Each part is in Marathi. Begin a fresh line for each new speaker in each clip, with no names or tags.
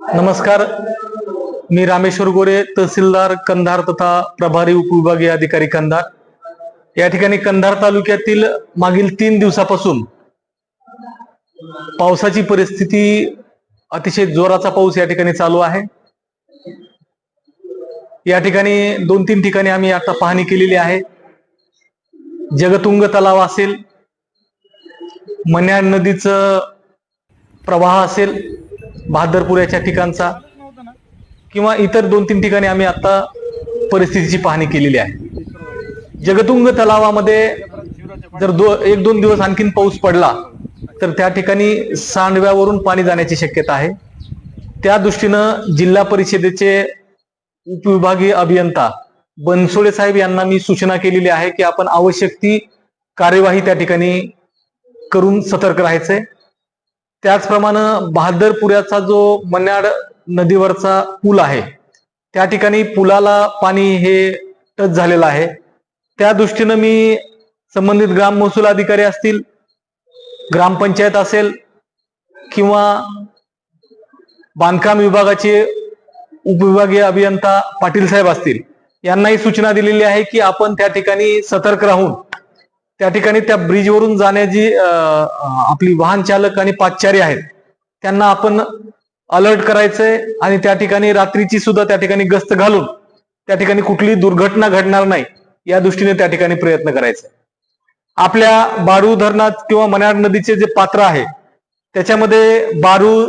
नमस्कार. मी रामेश्वर गोरे तहसीलदार कंधार तथा प्रभारी उपविभागीय अधिकारी कंधार. या ठिकाणी कंधार तालुक्यातील मागील तीन दिवसापासून पावसाची परिस्थिती अतिशय जोराचा पाऊस या ठिकाणी चालू आहे. या ठिकाणी दोन तीन ठिकाणी आम्ही आता पाहणी केलेली आहे. जगतुंग तलाव असेल मन्या नदीचं प्रवाह असेल बहादरपुराच्या ठिकाणचा किंवा इतर दोन तीन ठिकाणी आम्ही आता परिस्थितीची पाहणी केलेली आहे. जगतुंग तलावामध्ये जर दो एक दोन दिवस आणखीन पाऊस पडला तर त्या ठिकाणी सांडव्यावरून पाणी जाण्याची शक्यता आहे. त्या दृष्टीनं जिल्हा परिषदेचे उपविभागीय अभियंता बनसोडे साहेब यांना मी सूचना केलेली आहे की आपण आवश्यक ती कार्यवाही त्या ठिकाणी करून सतर्क राहायचंय. त्याचप्रमाणे बहादरपुऱ्याचा जो मन्याड नदीवरचा पूल आहे त्या ठिकाणी पुलाला पाणी हे टच झालेलं आहे. त्या दृष्टीनं मी संबंधित ग्राम महसूल अधिकारी असतील ग्रामपंचायत असेल किंवा बांधकाम विभागाचे उपविभागीय अभियंता पाटील साहेब असतील यांनाही सूचना दिलेली आहे की आपण त्या ठिकाणी सतर्क राहून त्या ठिकाणी त्या ब्रिजवरून जाण्याची आपली वाहन चालक आणि पाचारी आहेत. त्यांना आपण अलर्ट करायचंय आणि त्या ठिकाणी रात्रीची सुद्धा त्या ठिकाणी गस्त घालून त्या ठिकाणी कुठली दुर्घटना घडणार नाही या दृष्टीने त्या ठिकाणी प्रयत्न करायचे. आपल्या बारू धरणात किंवा मनाड नदीचे जे पात्र आहे त्याच्यामध्ये बारू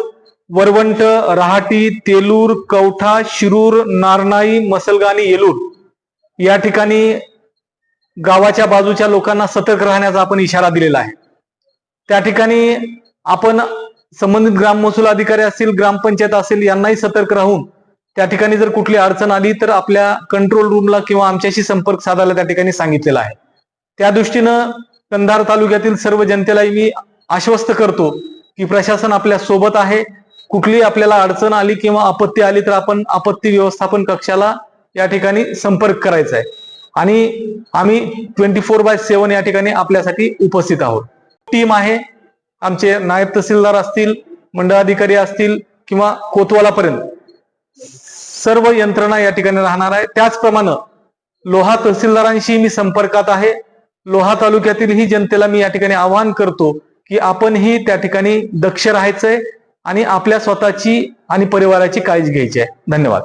वरवंट रहाटी तेलूर कवठा शिरूर नारनाई मसलगानी येलूर या ठिकाणी गावाच्या बाजूच्या लोकांना सतर्क राहण्याचा आपण इशारा दिलेला आहे. त्या ठिकाणी आपण संबंधित ग्राम महसूल अधिकारी असतील ग्रामपंचायत असेल यांनाही सतर्क राहून त्या ठिकाणी जर कुठली अडचण आली तर आपल्या कंट्रोल रूमला किंवा आमच्याशी संपर्क साधायला त्या ठिकाणी सांगितलेला आहे. त्या दृष्टीनं कंधार तालुक्यातील सर्व जनतेलाही मी आश्वस्त करतो की प्रशासन आपल्यासोबत आहे. कुठली आपल्याला अडचण आली किंवा आपत्ती आली तर आपण आपत्ती व्यवस्थापन कक्षाला या ठिकाणी संपर्क करायचा आहे. आणि आम्ही ट्वेंटी फोर बाय सेव्हन या ठिकाणी आपल्यासाठी उपस्थित आहोत. टीम आहे. आमचे नायब तहसीलदार असतील मंडळाधिकारी असतील किंवा कोतवालापर्यंत. सर्व यंत्रणा या ठिकाणी राहणार आहे. त्याचप्रमाणे लोहा तहसीलदारांशी मी संपर्कात आहे. लोहा तालुक्यातील ही जनतेला मी या ठिकाणी आवाहन करतो की आपणही त्या ठिकाणी दक्ष राहायचंय आणि आपल्या स्वतःची आणि परिवाराची काळजी घ्यायची आहे. धन्यवाद.